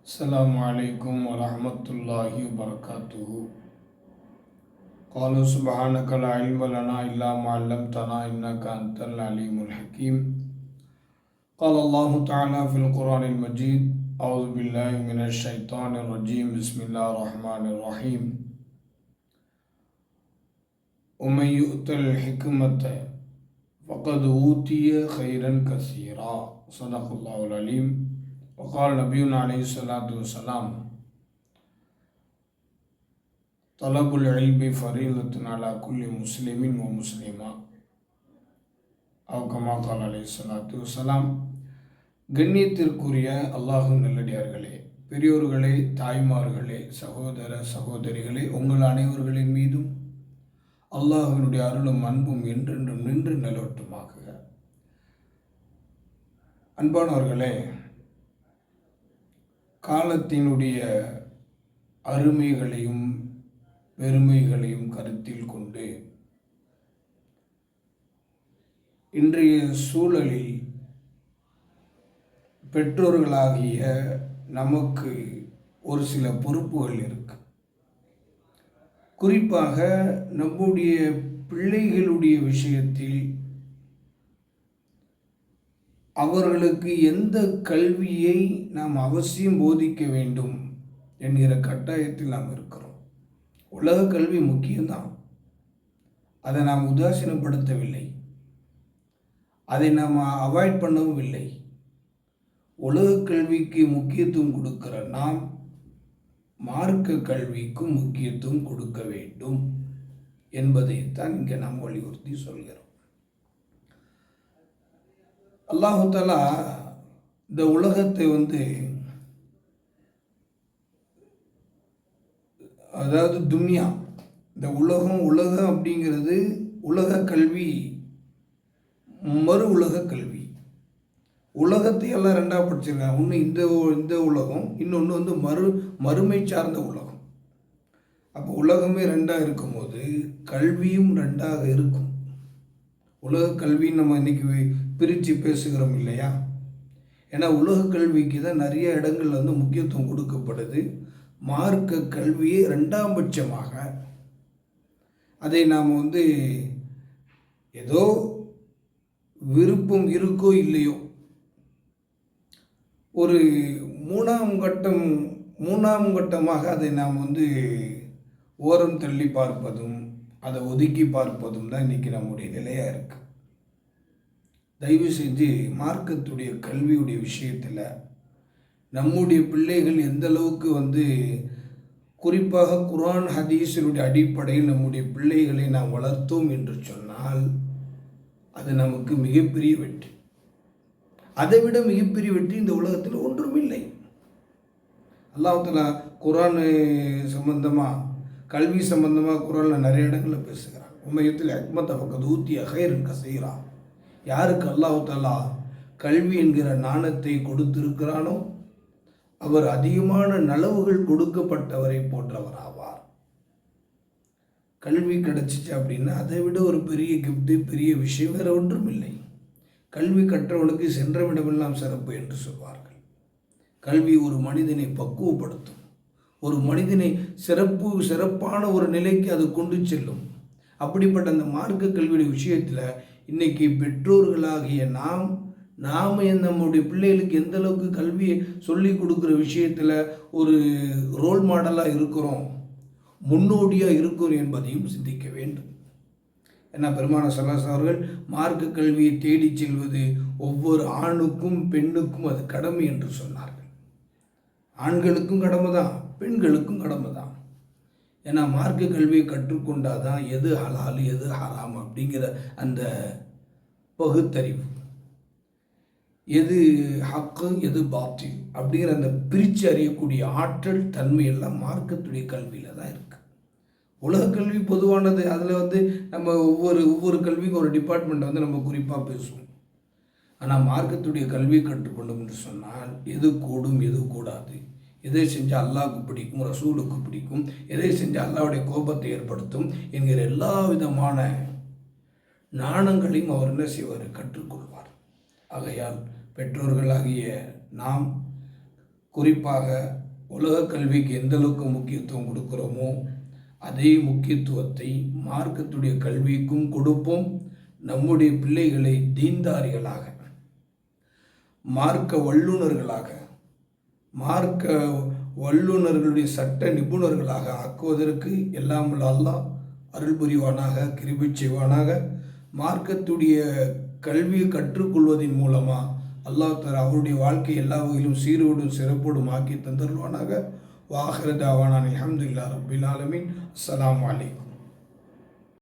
السلام عليكم ورحمة الله وبركاته. قالوا سبحانك لا علم لنا إلا ما علمتنا إنك أنت العليم الحكيم. قال الله تعالى في القرآن المجيد أعوذ بالله من الشيطان الرجيم. بسم الله الرحمن الرحيم. ومن يؤت الحكمة فقد أوتي خيرا كثيرا. صدق الله العليم. وقال نبينا عليه الصلاة والسلام طلب العلم فريضة على كل مسلم ومسلمة أو كما قال عليه الصلاة والسلام கண்ணியத்திற்குரிய அல்லாஹு நல்லடியார்களே பெரியோர்களே தாய்மார்களே சகோதர சகோதரிகளே உங்கள் அனைவர்களின் மீதும் அல்லாஹினுடைய அருளும் அன்பும் என்றென்றும் நின்று நிலவட்டுமாகுக அன்பானவர்களே காலத்தினுடைய அருமைகளையும் பெருமைகளையும் கருத்தில் கொண்டு இன்றைய சூழலில் பெற்றோர்களாகிய நமக்கு ஒரு சில பொறுப்புகள் இருக்கு. குறிப்பாக நம்முடைய பிள்ளைகளுடைய விஷயத்தில் அவர்களுக்கு எந்த கல்வியை நாம் அவசியம் போதிக்க வேண்டும் என்கிற கட்டாயத்தில் நாம் இருக்கிறோம். உலக கல்வி முக்கியம்தான். அதை நாம் உதாசீனப்படுத்தவில்லை. அதை நாம் அவாய்ட் பண்ணவும் இல்லை. உலக கல்விக்கு முக்கியத்துவம் கொடுக்கிற நாம் மார்க்க கல்விக்கும் முக்கியத்துவம் கொடுக்க வேண்டும் என்பதைத்தான் இங்கே நாம் வலியுறுத்தி சொல்கிறோம். அல்லாஹாலா இந்த உலகத்தை வந்து அதாவது துன்யா இந்த உலகம் உலகம் அப்படிங்கிறது உலக கல்வி மறு உலக கல்வி. உலகத்தை எல்லாம் ரெண்டாக படிச்சிருக்காங்க. ஒன்று இந்த இந்த உலகம் இன்னொன்று வந்து மறு மறுமை சார்ந்த உலகம். அப்போ உலகமே ரெண்டாக இருக்கும்போது கல்வியும் ரெண்டாக இருக்கும். உலக கல்வின்னு நம்ம இன்றைக்கி பிரித்து பேசுகிறோம் இல்லையா? ஏன்னா உலக கல்விக்கு தான் நிறைய இடங்கள்ல வந்து முக்கியத்துவம் கொடுக்கப்படுது. மார்க்க கல்வியை ரெண்டாம் பட்சமாக. அதை நாம் வந்து ஏதோ விருப்பம் இருக்கோ இல்லையோ ஒரு மூணாம் கட்டம் மூணாம் கட்டமாக அதை நாம் வந்து ஓரம் தள்ளி பார்ப்பதும் அதை ஒதுக்கி பார்ப்பதும் தான் இன்றைக்கி நம்முடைய நிலையாக இருக்குது தயவு செஞ்சு மார்க்கத்துடைய கல்வியுடைய விஷயத்தில் நம்முடைய பிள்ளைகள் எந்த அளவுக்கு வந்து குறிப்பாக குரான் ஹதீஸினுடைய அடிப்படையில் நம்முடைய பிள்ளைகளை நாம் வளர்த்தோம் என்று சொன்னால் அது நமக்கு மிகப்பெரிய வெற்றி. அதை விட மிகப்பெரிய வெற்றி இந்த உலகத்தில் ஒன்றும் இல்லை. அல்லாஹலா குரான் சம்பந்தமாக கல்வி சம்பந்தமாக குரானில் நிறைய இடங்களில் பேசுகிறான். உண்மையத்தில் அக்மத்தை பக்கத்து ஊத்தியாக இருக்க செய்கிறான் யாருக்கு அல்லாஹாலா கல்வி என்கிற நாணத்தை கொடுத்திருக்கிறானோ அவர் அதிகமான நலவுகள் கொடுக்கப்பட்டவரை போன்றவர் ஆவார் கல்வி கிடச்சிச்சு அப்படின்னா அதை விட ஒரு பெரிய கிஃப்ட்டு பெரிய விஷயம் வேறு ஒன்றும் இல்லை. கல்வி கற்றவனுக்கு சென்றவிடமெல்லாம் சிறப்பு என்று சொல்வார்கள். கல்வி ஒரு மனிதனை பக்குவப்படுத்தும். ஒரு மனிதனை சிறப்பு சிறப்பான ஒரு நிலைக்கு அது கொண்டு செல்லும். அப்படிப்பட்ட அந்த மார்க்க கல்வியுடைய விஷயத்தில் இன்றைக்கி பெற்றோர்களாகிய நாம் நாம் நம்முடைய பிள்ளைகளுக்கு எந்த அளவுக்கு கல்வியை சொல்லி கொடுக்குற விஷயத்தில் ஒரு ரோல் மாடலாக இருக்கிறோம் முன்னோடியாக இருக்கிறோம் என்பதையும் சிந்திக்க வேண்டும். ஏன்னா பெருமான சல்லாஸ் அவர்கள் மார்க்க கல்வியை தேடி செல்வது ஒவ்வொரு ஆணுக்கும் பெண்ணுக்கும் அது கடமை என்று சொன்னார்கள். ஆண்களுக்கும் கடமை தான் பெண்களுக்கும் கடமை தான் ஏன்னா மார்க்க கல்வியை கற்றுக்கொண்டால் தான் எது ஹலால் எது ஹராம் அப்படிங்கிற அந்த பகுத்தறிவு. எது ஹக்கு எது பாப்தி அப்படிங்கிற அந்த பிரித்து அறியக்கூடிய ஆற்றல் தன்மையெல்லாம் மார்க்கத்துடைய கல்வியில் தான் இருக்குது உலக கல்வி பொதுவானது. அதில் வந்து நம்ம ஒவ்வொரு ஒவ்வொரு கல்விக்கும் ஒரு டிபார்ட்மெண்ட்டை வந்து நம்ம குறிப்பாக பேசுவோம். ஆனால் மார்க்கத்துடைய கல்வியை கற்றுக்கொண்டோம் என்று சொன்னால் எது கூடும் எது கூடாது? எதை செஞ்சால் அல்லாவுக்கு பிடிக்கும் ரசூலுக்கு பிடிக்கும் எதை செஞ்சால் அல்லாவுடைய கோபத்தை ஏற்படுத்தும் என்கிற எல்லா விதமான நாணங்களையும் அவர் என்ன செய்வார்? கற்றுக்கொள்வார் ஆகையால் பெற்றோர்களாகிய நாம் குறிப்பாக உலக கல்விக்கு எந்த அளவுக்கு முக்கியத்துவம் கொடுக்கிறோமோ அதே முக்கியத்துவத்தை மார்க்கத்துடைய கல்விக்கும் கொடுப்போம். நம்முடைய பிள்ளைகளை தீன்தாரிகளாக மார்க்க வல்லுநர்களாக மார்க்க வல்லுநர்களுடைய சட்ட நிபுணர்களாக ஆக்குவதற்கு எல்லாம் அல்லாஹ் அருள் புரிவானாக கிருபி செய்வானாக. மார்க்கத்துடைய கல்வியை கற்றுக்கொள்வதன் மூலமாக அல்லாஹ் தஆலா அவருடைய வாழ்க்கை எல்லா வகையிலும் சீரோடும் சிறப்போடும் ஆக்கி தந்தருவானாக வாஹரதாவானான் தாவானான் அல்ஹம்துலில்லாஹ் ஆலமின். ஆலமீன் வலைக்கம்